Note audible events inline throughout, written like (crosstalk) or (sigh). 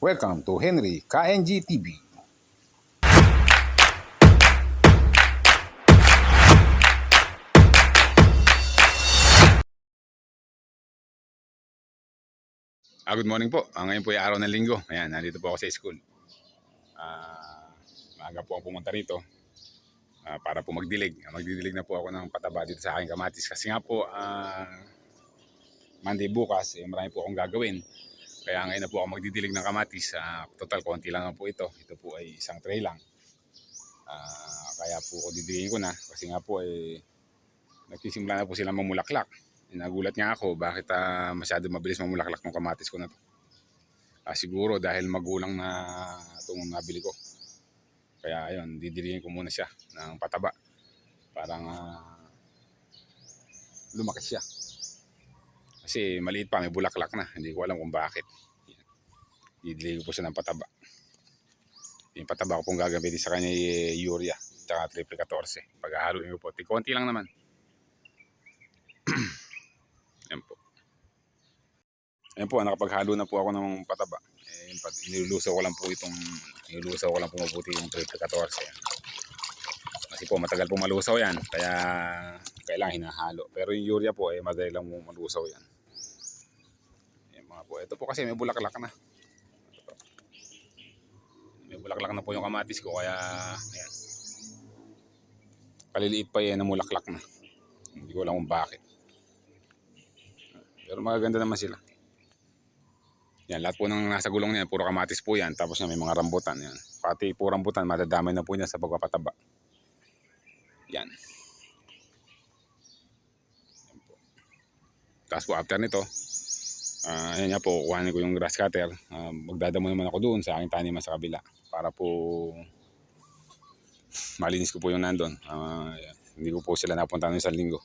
Welcome to Henry KNG TV. Ah, good morning po. Ah, ngayon po ay araw ng linggo. Ayan, nandito po ako sa school. Ah, maaga po ako pumunta rito ah, para po magdilig. Ah, Magdidilig na po ako ng pataba dito sa aking kamatis. Kasi nga po, ah, Monday bukas, eh, marami po akong gagawin. Kaya ngayon na po ako magdidilig ng kamatis. Ah, total, konti lang na po ito. Ito po ay isang tray lang. Ah, kaya po ako didiligin ko na. Kasi nga po, eh, nagsisimula na po sila mamulaklak. Eh, Nagulat nga ako bakit ah, masyado mabilis mamulaklak ng kamatis ko na to. Ah, siguro dahil magulang na itong nabili ko. Kaya ayun, didiligin ko muna siya ng pataba. Parang ah, lumaki siya. Kasi maliit pa, may bulaklak na. Hindi ko alam kung bakit. Ko po siya ng pataba. Yung pataba ko pong gagamitin sa kanya ay urea. Tsaka triple 14. Paghahaluin ko po. Konti lang naman. (clears throat) Yan po. Yan po, nakapaghalo na po ako ng pataba. Eh, inilulusaw ko lang po itong, inilulusaw ko lang po mabuti yung triple 14. Yan. Kasi po, matagal po malusaw yan. Kaya, kailangan hinahalo. Pero yung urea po, eh, madali lang malusaw yan. Po. Ito po kasi may bulaklak na. May bulaklak na po yung kamatis ko. Kaya, ayan. Kaliliit pa yan, namulaklak na. Hindi ko alam kung bakit. Pero magaganda naman sila. Yan, lahat po ng nasa gulong niyan, puro kamatis po yan. Tapos yan, may mga rambutan. Yan. Pati po rambutan, madadamay na po niya sa pagpapataba. Yan. Yan po. Tapos po, after nito, ayan nga po, kuhanin ko yung grass cutter. Ah, magdadamo naman ako doon sa aking taniman sa kabila. Para po malinis ko po yung nandun. Yan. hindi ko po sila napunta ng isang linggo.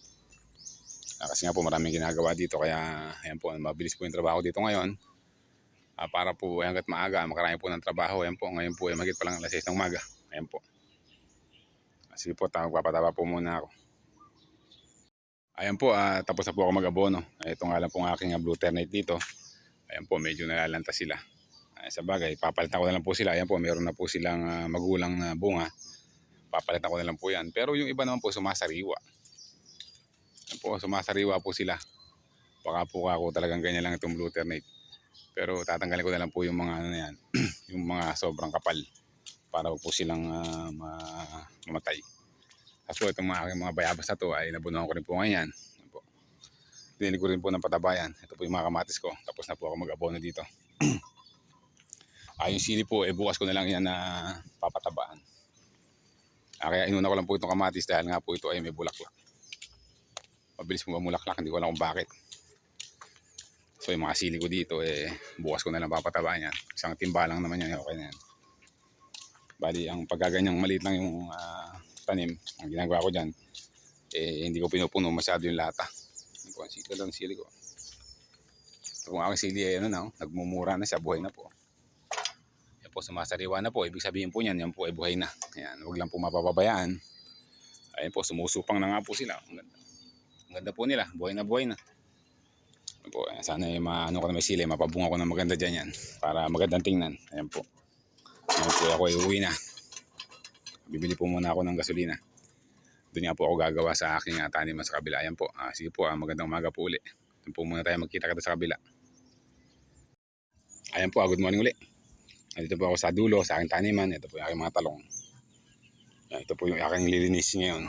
Ah, kasi nga po maraming ginagawa dito kaya ayan po mabilis po yung trabaho dito ngayon. Ah, para po eh, hanggat maaga makarami po ng trabaho. Ayan po ngayon po ay magit pa lang alas 6 ng umaga. Ayan po. Sige po, ta- magpapataba po muna ako. Ayan po, ah, tapos na po ako mag-abono. Ito nga lang po ang aking blue ternate dito. Ayan po, medyo nalalanta sila. Ay, sa bagay, papalitan ko na lang po sila. Ayan po, meron na po silang ah, magulang na bunga. Papalitan ko na lang po yan. Pero yung iba naman po sumasariwa. Ayan po, sumasariwa po sila. Baka po ako talagang ganyan lang itong blue ternate. Pero tatanggalin ko na lang po yung mga ano yan, (clears throat) yung mga sobrang kapal para po silang ah, ma- mamatay. Tapos po itong mga aking mga bayabas na to ay nabunuhan ko rin po ngayon. Po. Dinilig ko rin po ng patabayan. Ito po yung mga kamatis ko. Tapos na po ako mag-abono dito. (clears throat) ah, yung sili po, eh, bukas ko na lang yan na papatabaan. Ah, kaya inuna ko lang po itong kamatis dahil nga po ito ay may bulaklak. Mabilis mo bumulaklak, hindi ko alam kung bakit. So yung mga sili ko dito, eh, bukas ko na lang papatabaan yan. Isang timba lang naman yan, eh, okay na yan. Bali, ang pagkaganyang maliit lang yung ah, tanim, ang ginagawa ko dyan, eh, hindi ko pinupuno masyado yung lata. Po, ang sili, lang sili ko. Ito kung aking sili ay ano na, oh, nagmumura na siya, buhay na po. Yan po, sumasariwa na po. Ibig sabihin po niyan, yan po ay buhay na. Yan, huwag lang po mapapabayaan. Ayun po, sumusupang na nga po sila. Ang ganda. Ang ganda po nila, buhay na buhay na. Ayun po, eh, sana yung maano ko na may sili, mapabunga ko na maganda dyan yan. Para magandang tingnan. Ayan po. Ngayon po ako ay uwi na. Bibili po muna ako ng gasolina. Doon nga po ako gagawa sa aking uh, taniman sa kabila. Ayan po. Ah, sige po, ah, magandang umaga po uli. Doon po muna tayo magkita kita sa kabila. Ayan po, ah, good morning uli. Dito po ako sa dulo, sa aking taniman. Ito po yung aking mga talong. Ito po yung aking lilinisin ngayon.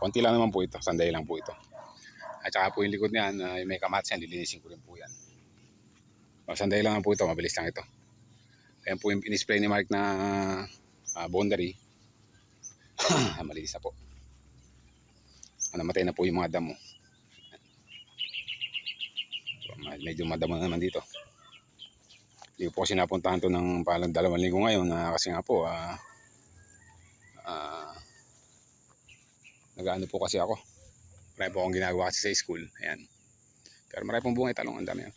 Konti lang naman po ito, sanday lang po ito. At saka po yung likod niyan, ah, yung may kamatis yan, lilinisin ko rin po yan. Oh, sanday lang po ito, mabilis lang ito. Ayan po yung in-spray ni Mark na ah, boundary. (clears throat) Malinis na po. Ah, Namatay na po yung mga damo. Medyo madamo na naman dito. Hindi po kasi napuntahan to ng palang dalawang linggo ngayon na kasi nga po ah ah, nag-ano po kasi ako. Marami po akong ginagawa kasi sa school. Ayan. Pero marami pong bunga talong. Ang dami yan.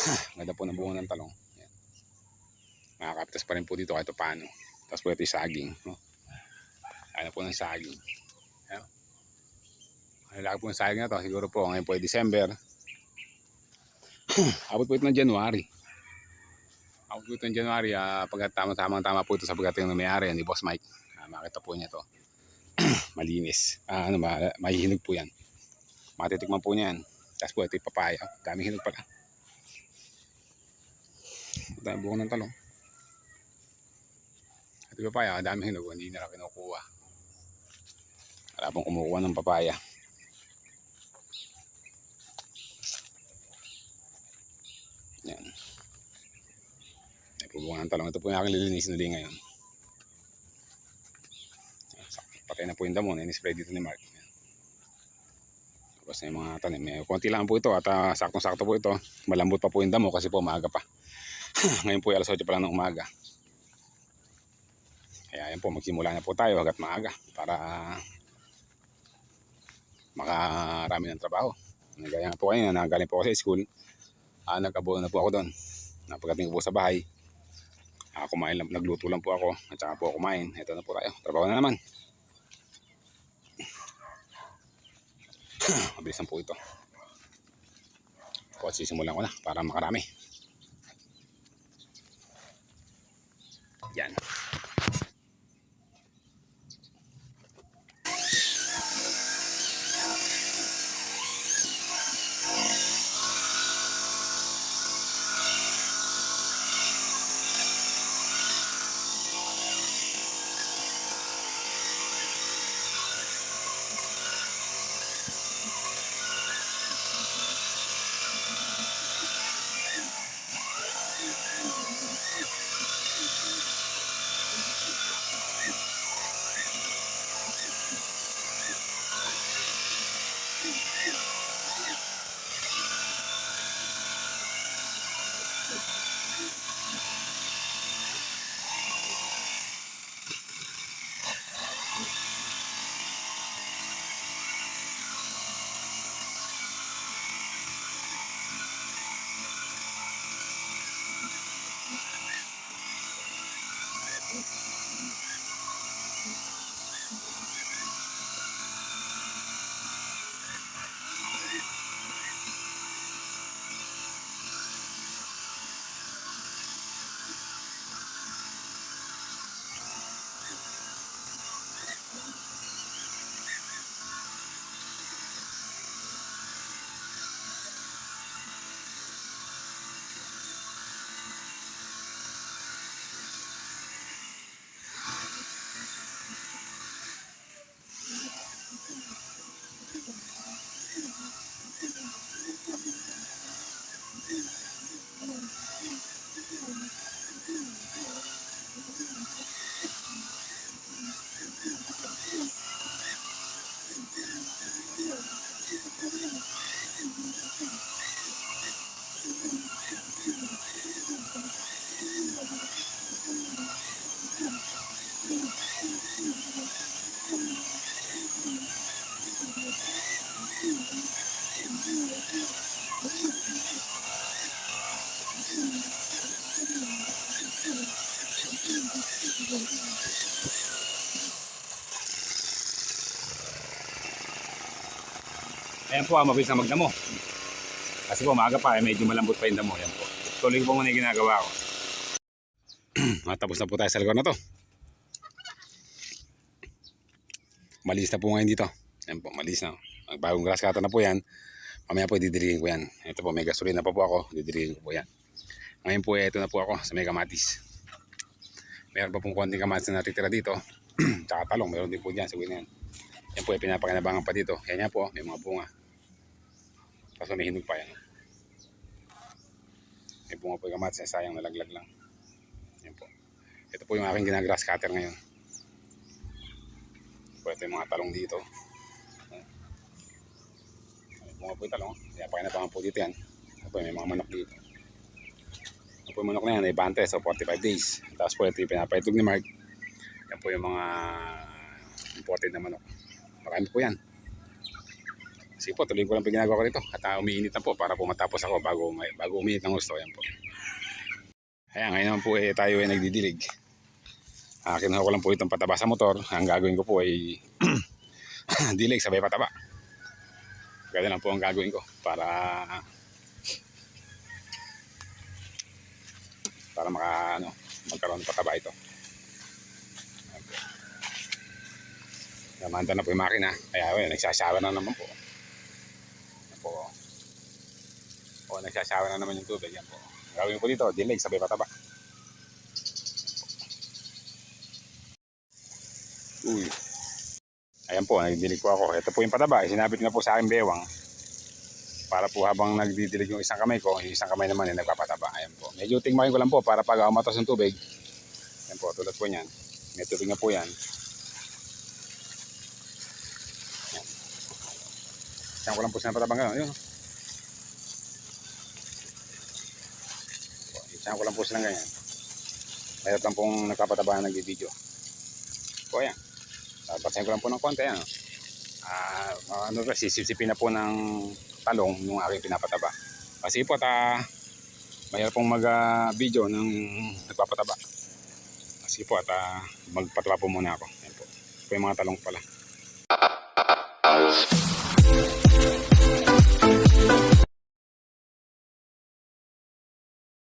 (sighs) Ganda po ng bunga ng talong. Ayan. Makakapitas pa rin po dito kahit paano. Tapos po ito yung saging. No? Ano po ng saging. Ayan. Ang laki po ng saging na to. Siguro po ngayon po ay December. (clears throat) Abot po ito ng January. Ako po itong January, ah, pag tama-tama tama po ito sa pagdating ng may-ari, ni Boss Mike. Ah, makita po niya to. (clears throat) Malinis. Ah, ano, ma mahihinog po yan. Matitikman po niya yan. Tapos po ito yung papaya. Daming hinog pala. Dami buong ng talong. Ito yung papaya, daming hinog. Hindi nila kinukuha. Wala pong kumukuha ng papaya. Yan. Ay po bunga ng talong. Ito po yung aking lilinisin ulit ngayon. Patay na po yung damo. Ini-spray dito ni Mark. Yan. Tapos na yung mga tanim. May konti lang po ito at ah, saktong-sakto po ito. Malambot pa po yung damo kasi po maaga pa. (sighs) ngayon po ay alas 8 pa lang ng umaga. Kaya yan po, magsimula na po tayo hanggat maaga para makarami ng trabaho. Gaya nga po kayo na nagaling po ako sa school, ah, nagkabuo na po ako doon. Napagdating ko po sa bahay, ah, kumain lang, nagluto lang po ako at saka po kumain. Ito na po tayo, trabaho na naman. (clears throat) Mabilisan po ito. Po, sisimulan ko na para makarami. Yan. Ayan po, ah, mabilis na magdamo. Kasi po, maaga pa, eh, medyo malambot pa yung damo. Ayan po. Tuloy po muna yung ginagawa ko. (clears throat) Matapos na po tayo sa lugar na to. Malis na po ngayon dito. Ayan po, malis na. Bagong grass cutter na po yan. Mamaya po, didirihin ko yan. Ito po, may gasolina pa po ako. Didirihin ko po yan. Ngayon po, eh, ito na po ako sa may kamatis. Meron pa pong konting kamatis na natitira dito. (clears throat) Tsaka talong, meron din po dyan. Sabihin na yan. Yan po, eh, pinapakinabangan pa dito. Yan nga po, may mga bunga. Kaso may hinog pa yan. May bunga po yung kamatis, sayang nalaglag lang. Yan po. Ito po yung aking ginagrass cutter ngayon. Po, ito yung mga talong dito. Bunga po yung talong. Kaya pakinabangan po dito yan. Ito po, may mga manok dito. Ito po yung manok na yan, ay bante, so 45 days. Tapos po ito yung pinapaitog ni Mark. Yan po yung mga imported na manok. Marami po yan. Sige po, tuloy ko lang ginagawa ko dito. At uh, umiinit na po para po matapos ako bago, bago umiinit ng gusto. Ayan po. Ayan, ngayon naman po eh, tayo ay nagdidilig. Uh, kinuha ko lang po itong pataba sa motor. Ang gagawin ko po ay (clears throat) dilig sabay pataba. Ganyan lang po ang gagawin ko para para maka, ano, magkaroon ng pataba ito. Namanda na po yung makina. Kaya well, nagsasawa na naman po. Ayan po. O, nagsasawa na naman yung tubig. Yan po. Gawin po dito, dilig, sabay pataba. Ayan po, nagdidilig po ako. Ito po yung pataba. Sinabit na po sa akin bewang. Para po habang nagdidilig yung isang kamay ko, yung isang kamay naman ay nagpapataba. Ayan po. Medyo tingmakin ko lang po para pag umatas ng tubig. Ayan po, tulad po niyan. May tubig na po yan. Ayan. Diyan ko lang po siya patabang gano'n. Yun. Diyan ko lang po silang ganyan. Mayroon lang pong nagpapataba ng video. Po yan. Papasahin ko lang po ng konti. Ano. Ah, ano ba, sisipsipin na po ng talong yung aking pinapataba. Kasi po, ta, mayroon pong mag-video ng nagpapataba. Kasi po, at ah, magpataba po muna ako. Yan po. Ito yung mga talong pala.